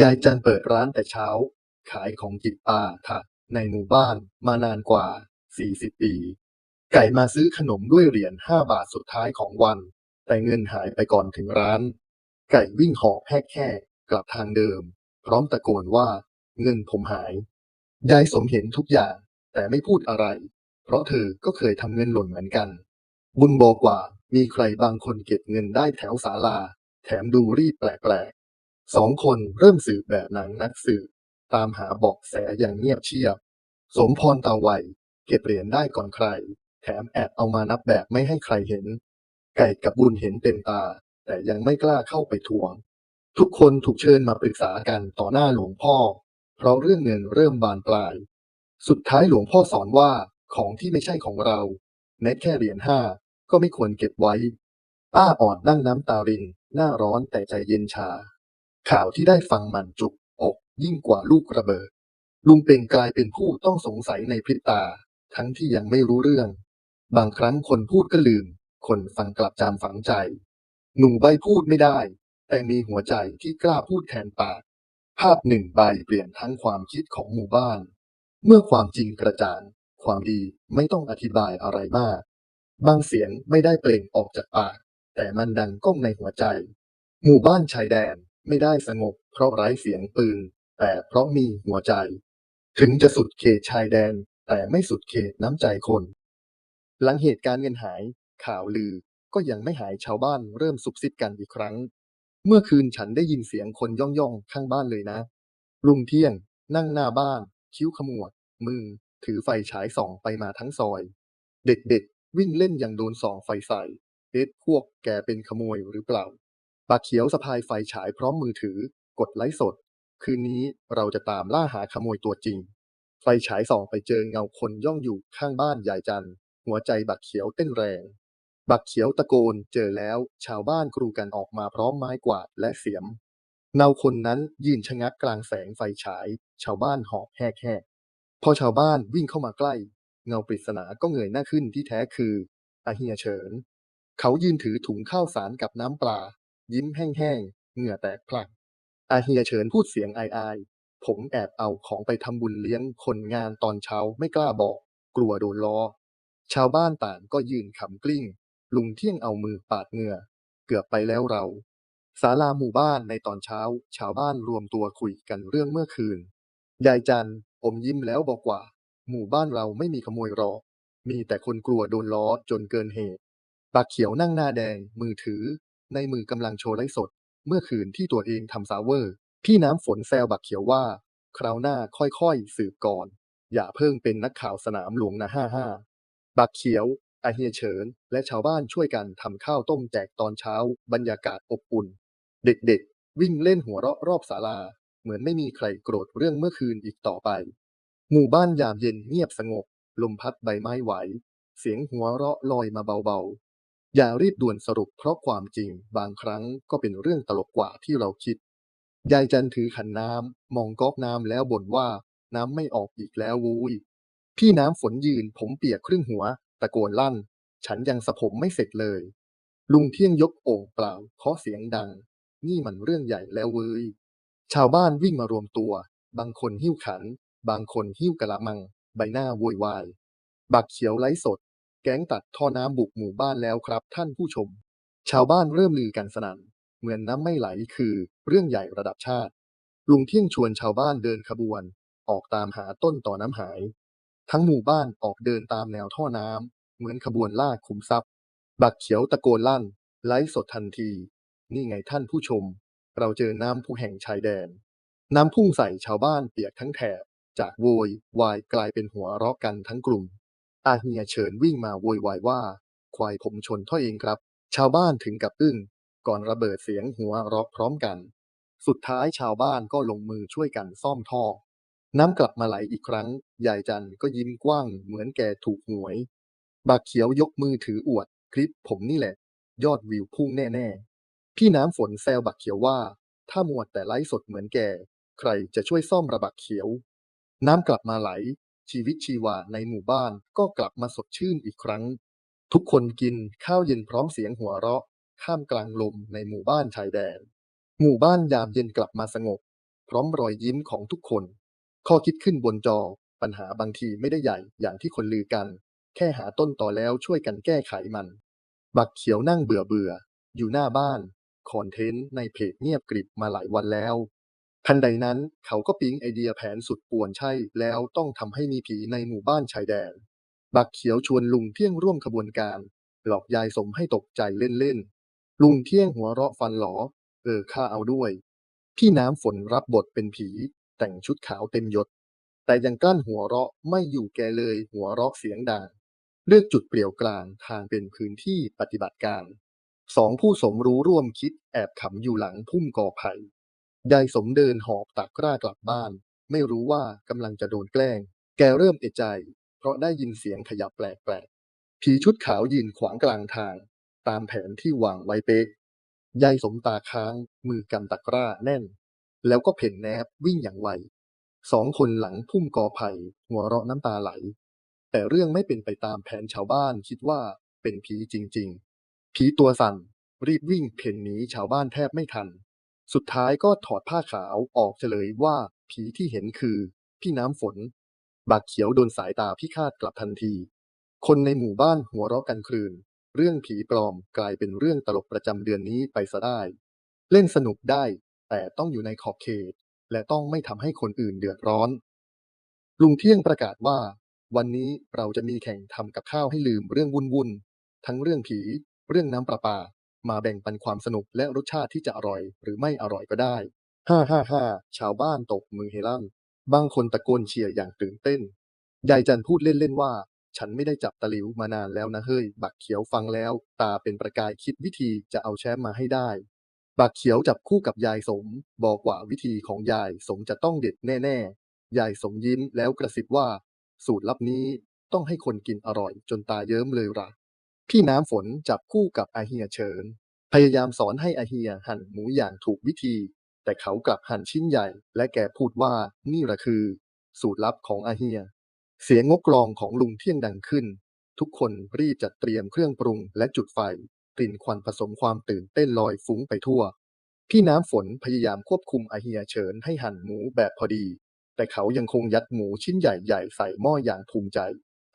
ยายจันเปิดร้านแต่เช้า ขายของกินปลาค่ะในหมู่บ้านมานานกว่า 40 ปี ไก่มาซื้อขนมด้วยเหรียญ 5 บาทสุดท้ายของวัน แต่เงินหายไปก่อนถึงร้าน ไก่วิ่งหอบแหกๆกลับทางเดิม พร้อมตะโกนว่า เงินผมหาย ยายสมเห็นทุกอย่าง แต่ไม่พูดอะไร เพราะเธอก็เคยทำเงินหล่นเหมือนกัน บุญบอกว่ามีใครบางคนเก็บเงินได้แถวศาลา แถมดูรีบแปลก สองคนเริ่มสืบแบบหนังนักสืบตามหาเบอกแสอย่างเงียบเชียบ สมพรตาไวเก็บเหรียญได้ก่อนใคร แถมแอบเอามานับแบบไม่ให้ใครเห็น ไก่กับบุญเห็นเต็มตา แต่ยังไม่กล้าเข้าไปทวง ทุกคนถูกเชิญมาปรึกษากันต่อหน้าหลวงพ่อ เพราะเรื่องเงินเริ่มบานปลาย สุดท้ายหลวงพ่อสอนว่าของที่ไม่ใช่ของเราแม้แค่เหรียญห้าก็ไม่ควรเก็บไว้ ป้าอ่อนนั่งน้ำตาริน หน้าร้อนแต่ใจเย็นชา ข่าวที่ได้ฟังมันจุกอกยิ่งกว่าลูกระเบิด ลุงเป็งกลายเป็นผู้ต้องสงสัยในพริบตา ทั้งที่ยังไม่รู้เรื่อง บางครั้งคนพูดก็ลืม คนฟังกลับจำฝังใจ หนุ่มใบพูดไม่ได้ แต่มีหัวใจที่กล้าพูดแทนปาก ภาพหนึ่งใบเปลี่ยนทั้งความคิดของหมู่บ้าน เมื่อความจริงกระจ่าง ความดีไม่ต้องอธิบายอะไรมาก บางเสียงไม่ได้เปล่งออกจากปาก แต่มันดังก้องในหัวใจ หมู่บ้านชายแดน ไม่ได้สงบเพราะไร้เสียงปืน แต่เพราะมีหัวใจ ถึงจะสุดเขตชายแดน แต่ไม่สุดเขตน้ำใจคน หลังเหตุการณ์เงินหาย ข่าวลือก็ยังไม่หายชาวบ้านเริ่มซุบซิบกันอีกครั้ง เมื่อคืนฉันได้ยินเสียงคนย่องย่องข้างบ้านเลยนะ ลุงเที่ยง นั่งหน้าบ้าน คิ้วขมวด มือ ถือไฟฉายส่องไปมาทั้งซอย เด็กๆวิ่งเล่นอย่างโดนส่องไฟใส่เอ๊ะพวกแกเป็นขโมยหรือเปล่า ปากเขียวสะพายไฟฉายพร้อมมือถือ กดไลฟ์สด คืนนี้เราจะตามล่าหาขโมยตัวจริง ไฟฉายส่องไปเจอเงาคนย่องอยู่ข้างบ้านยายจัน หัวใจบักเขียวเต้นแรง บักเขียวตะโกนเจอแล้ว ชาวบ้านกรูกันออกมาพร้อมไม้กวาดและเสียม เงาคนนั้นยืนชะงักกลางแสงไฟฉาย ชาวบ้านหอบแหกๆพอชาวบ้านวิ่งเข้ามาใกล้ เงาปริศนาก็เงยหน้าขึ้นที่แท้คืออาเฮียเฉิน เขายืนถือถุงข้าวสารกับน้ำปลา ยิ้มแห้งๆ เหงื่อแตกพลัก อาเฮียเฉินพูดเสียงอายๆ ผมแอบเอาของไปทำบุญเลี้ยงคนงานตอนเช้าไม่กล้าบอก กลัวโดนล้อ ชาวบ้านต่างก็ยืนขำกลิ้ง ลุงเที่ยงเอามือปาดเหงื่อ เกือบไปแล้วเราศาลาหมู่บ้านในตอนเช้า ชาวบ้านรวมตัวคุยกันเรื่องเมื่อคืน ยายจันอมยิ้มแล้วบอกว่า หมู่บ้านเราไม่มีขโมยหรอก มีแต่คนกลัวโดนล้อจนเกินเหตุ ปากเขียวนั่งหน้าแดง มือถือ ในมือกำลังโชว์ไลฟ์สด เมื่อคืนที่ตัวเองทำซาวเวอร์ พี่น้ำฝนแซวบักเขียวว่า คราวหน้าค่อยๆสืบก่อน อย่าเพิ่งเป็นนักข่าวสนามหลวงนะห้าห้าบักเขียวอาเฮียเฉิน และชาวบ้านช่วยกันทำข้าวต้มแจกตอนเช้า บรรยากาศอบอุ่น เด็กๆ วิ่งเล่นหัวเราะรอบศาลา เหมือนไม่มีใครโกรธเรื่องเมื่อคืนอีกต่อไป หมู่บ้านยามเย็นเงียบสงบ ลมพัดใบไม้ไหว เสียงหัวเราะลอยมาเบาๆ อย่ารีบด่วนสรุปเพราะความจริงบางครั้งก็เป็นเรื่องตลกกว่าที่เราคิด ยายจันถือขันน้ำมองก๊อกน้ำแล้วบ่นว่าน้ำไม่ออกอีกแล้ววูยพี่น้ำฝนยืนผมเปียกครึ่งหัว ตะโกนลั่น ฉันยังสระผมไม่เสร็จเลย ลุงเที่ยงยกโอ่งเปล่าเคาะเสียงดัง นี่มันเรื่องใหญ่แล้วเว้ยชาวบ้านวิ่งมารวมตัว บางคนหิ้วขัน บางคนหิ้วกะละมัง ใบหน้าโวยวาย บักเขียวไร้สด แก๊งตัดท่อน้ำบุกหมู่บ้านแล้วครับท่านผู้ชม ชาวบ้านเริ่มลือกันสนั่น เหมือนน้ำไม่ไหลคือเรื่องใหญ่ระดับชาติ ลุงเที่ยงชวนชาวบ้านเดินขบวน ออกตามหาต้นต่อน้ำหาย ทั้งหมู่บ้านออกเดินตามแนวท่อน้ำเหมือนขบวนล่าขุมทรัพย์ บักเขียวตะโกนลั่น ไลฟ์สดทันที นี่ไงท่านผู้ชม เราเจอน้ำผู้แห่งชายแดน น้ำพุ่งใส่ชาวบ้านเปียกทั้งแถบจากโวยวายกลายเป็นหัวเราะกันทั้งกลุ่ม อาเฮียเฉินวิ่งมาโวยวายว่า ควายผมชนท่อเองครับ ชาวบ้านถึงกับอึ้งก่อนระเบิดเสียงหัวเราะพร้อมกัน สุดท้ายชาวบ้านก็ลงมือช่วยกันซ่อมท่อ น้ำกลับมาไหลอีกครั้ง ยายจันก็ยิ้มกว้างเหมือนแกถูกหวย บักเขียวยกมือถืออวด คลิปผมนี่แหละ ยอดวิวพุ่งแน่ ๆ พี่น้ำฝนแซวบักเขียวว่า ถ้ามัวแต่ไลฟ์สดเหมือนแก ใครจะช่วยซ่อมระบักเขียว น้ำกลับมาไหล ชีวิตชีวาในหมู่บ้านก็กลับมาสดชื่นอีกครั้ง ทุกคนกินข้าวเย็นพร้อมเสียงหัวเราะ ข้ามกลางลมในหมู่บ้านชายแดน หมู่บ้านยามเย็นกลับมาสงบ พร้อมรอยยิ้มของทุกคน ข้อคิดขึ้นบนจอ ปัญหาบางทีไม่ได้ใหญ่อย่างที่คนลือกัน แค่หาต้นต่อแล้วช่วยกันแก้ไขมัน บักเขียวนั่งเบื่อเบื่ออยู่หน้าบ้านคอนเทนต์ในเพจเงียบกริบมาหลายวันแล้ว ทันใดนั้นเขาก็ปิ๊งไอเดียแผนสุดป่วนใช่แล้วต้องทำให้มีผีในหมู่บ้านชายแดน บักเขียวชวนลุงเที่ยงร่วมขบวนการ หลอกยายสมให้ตกใจเล่นๆ ลุงเที่ยงหัวเราะฟันหลอ เออข้าเอาด้วย พี่น้ำฝนรับบทเป็นผี แต่งชุดขาวเต็มยศ แต่ยังกลั้นหัวเราะไม่อยู่แกเลยหัวเราะเสียงดังเลือกจุดเปลี่ยวกลางทางเป็นพื้นที่ปฏิบัติการสองผู้สมรู้ร่วมคิดแอบขำอยู่หลังพุ่มกอไผ่ ยายสมเดินหอบตากกร้ากลับบ้าน ไม่รู้ว่ากำลังจะโดนแกล้ง แกเริ่มเอะใจ เพราะได้ยินเสียงขยับแปลกๆผีชุดขาวยืนขวางกลางทาง ตามแผนที่วางไว้เป๊ะยายสมตาค้าง มือกำตะกร้าแน่น แล้วก็เพ่นแนบวิ่งอย่างไวสองคนหลังพุ่มกอไผ่หัวเราะน้ำตาไหล แต่เรื่องไม่เป็นไปตามแผนชาวบ้านคิดว่าเป็นผีจริง ๆ ผีตัวสั่นรีบวิ่งเพ่นหนีชาวบ้านแทบไม่ทัน สุดท้ายก็ถอดผ้าขาวออกเฉลยว่าผีที่เห็นคือ พี่น้ำฝน บักเขียวโดนสายตาพิฆาตกลับทันที คนในหมู่บ้านหัวเราะกันครืน เรื่องผีปลอมกลายเป็นเรื่องตลกประจำเดือนนี้ไปซะได้ เล่นสนุกได้ แต่ต้องอยู่ในขอบเขต และต้องไม่ทำให้คนอื่นเดือดร้อน ลุงเที่ยงประกาศว่า วันนี้เราจะมีแข่งทำกับข้าวให้ลืมเรื่องวุ่นๆทั้งเรื่องผี เรื่องน้ำประปา มาแบ่งปันความสนุกและรสชาติที่จะอร่อยหรือไม่อร่อยก็ได้ฮ่าฮ่าฮ่าชาวบ้านตกมือเฮลั่นบางคนตะโกนเชียร์อย่างตื่นเต้นยายจันพูดเล่นๆว่า ฉันไม่ได้จับตะหลิวมานานแล้วนะเฮ้ย บักเขียวฟังแล้ว ตาเป็นประกายคิดวิธีจะเอาแชมป์มาให้ได้ บักเขียวจับคู่กับยายสม บอกว่าวิธีของยายสมจะต้องเด็ดแน่ๆ ยายสมยิ้มแล้วกระซิบว่า สูตรลับนี้ต้องให้คนกินอร่อยจนตาเยิ้มเลยล่ะ พี่น้ำฝนจับคู่กับอาเฮียเฉิน พยายามสอนให้อาเฮียหั่นหมูอย่างถูกวิธี แต่เขากลับหั่นชิ้นใหญ่ และแกพูดว่านี่แหละคือ สูตรลับของอาเฮีย เสียงงกกลองของลุงเที่ยงดังขึ้น ทุกคนรีบจัดเตรียมเครื่องปรุงและจุดไฟกลิ่นควันผสมความตื่นเต้นลอยฟุ้งไปทั่ว พี่น้ำฝนพยายามควบคุมอาเฮียเฉินให้หั่นหมูแบบพอดี แต่เขายังคงยัดหมูชิ้นใหญ่ๆใส่หม้ออย่างภูมิใจ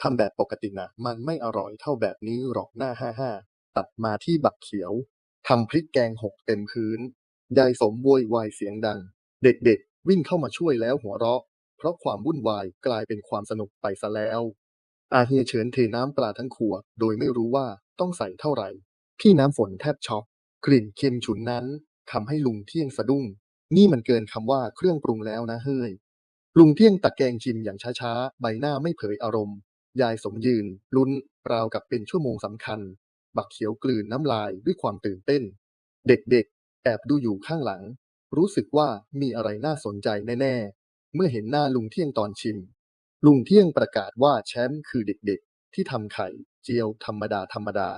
ทำแบบปกตินะมันไม่อร่อยเท่าแบบนี้หรอกหน้าห้าห้าตัดมาที่บักเขียวทำพริกแกงหกเต็มพื้นยายสมโวยวายเสียงดัง เด็กๆ วิ่งเข้ามาช่วยแล้วหัวเราะ เพราะความวุ่นวายกลายเป็นความสนุกไปซะแล้ว อาเฮียเฉินเทน้ำปลาทั้งขวดโดยไม่รู้ว่าต้องใส่เท่าไหร่ พี่น้ำฝนแทบช็อกกลิ่นเค็มฉุนนั้นทำให้ลุงเที่ยงสะดุ้ง นี่มันเกินคำว่าเครื่องปรุงแล้วนะเฮ้ย ลุงเที่ยงตักแกงชิมอย่างช้าๆ ใบหน้าไม่เผยอารมณ์ ยายสมยืน ลุ้นราวกับเป็นชั่วโมงสำคัญ บักเขียวกลืนน้ำลายด้วยความตื่นเต้น เด็กๆ แอบดูอยู่ข้างหลัง รู้สึกว่ามีอะไรน่าสนใจแน่ๆ เมื่อเห็นหน้าลุงเที่ยงตอนชิม ลุงเที่ยงประกาศว่าแชมป์คือเด็กๆ ที่ทำไข่เจียวธรรมดาธรรมดา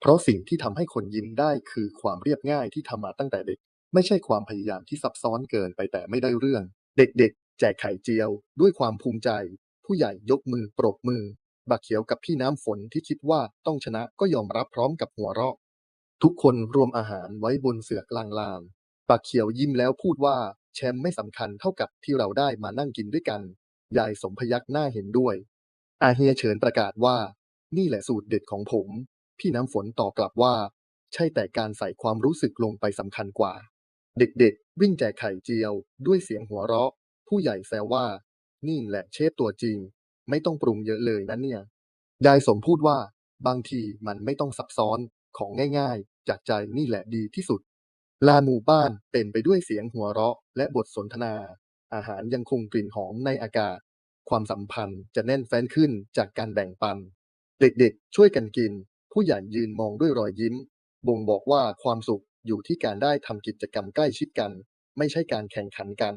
เพราะสิ่งที่ทำให้คนยิ้มได้คือความเรียบง่ายที่ทำมาตั้งแต่เด็ก ไม่ใช่ความพยายามที่ซับซ้อนเกินไปแต่ไม่ได้เรื่อง เด็กๆ แจกไข่เจียวด้วยความภูมิใจ ผู้ใหญ่ยกมือปรบมือ บักเขียวกับพี่น้ำฝนที่คิดว่าต้องชนะก็ยอมรับพร้อมกับหัวเราะ ทุกคนรวมอาหารไว้บนเสือกลางลานบักเขียวยิ้มแล้วพูดว่าแชมป์ไม่สำคัญเท่ากับที่เราได้มานั่งกินด้วยกัน ยายสมพยักหน้าเห็นด้วย อาเฮียเฉินประกาศว่า นี่แหละสูตรเด็ดของผม พี่น้ำฝนตอบกลับว่า ใช่แต่การใส่ความรู้สึกลงไปสำคัญกว่า เด็กๆ วิ่งแจกไข่เจียว ด้วยเสียงหัวเราะ ผู้ใหญ่แซวว่า นี่แหละเชฟตัวจริง ไม่ต้องปรุงเยอะเลยนะเนี่ยยายสมพูดว่า บางทีมันไม่ต้องซับซ้อนของง่ายๆ จากใจนี่แหละดีที่สุด ลานหมู่บ้านเต็มไปด้วยเสียงหัวเราะ และบทสนทนา อาหารยังคงกลิ่นหอมในอากาศ ความสัมพันธ์จะแน่นแฟ้นขึ้นจากการแบ่งปัน เด็กๆ ช่วยกันกิน ผู้ใหญ่ยืนมองด้วยรอยยิ้ม บ่งบอกว่าความสุขอยู่ที่การได้ทำกิจกรรมใกล้ชิดกัน ไม่ใช่การแข่งขันกัน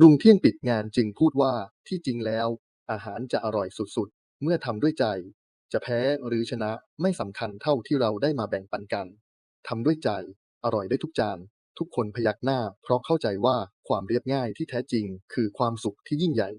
ลุงเที่ยงปิดงานจึงพูดว่าที่จริงแล้ว อาหารจะอร่อยสุดๆ เมื่อทำด้วยใจ จะแพ้หรือชนะไม่สำคัญเท่าที่เราได้มาแบ่งปันกันทำด้วยใจ อร่อยได้ทุกจาน ทุกคนพยักหน้า เพราะเข้าใจว่าความเรียบง่ายที่แท้จริง คือความสุขที่ยิ่งใหญ่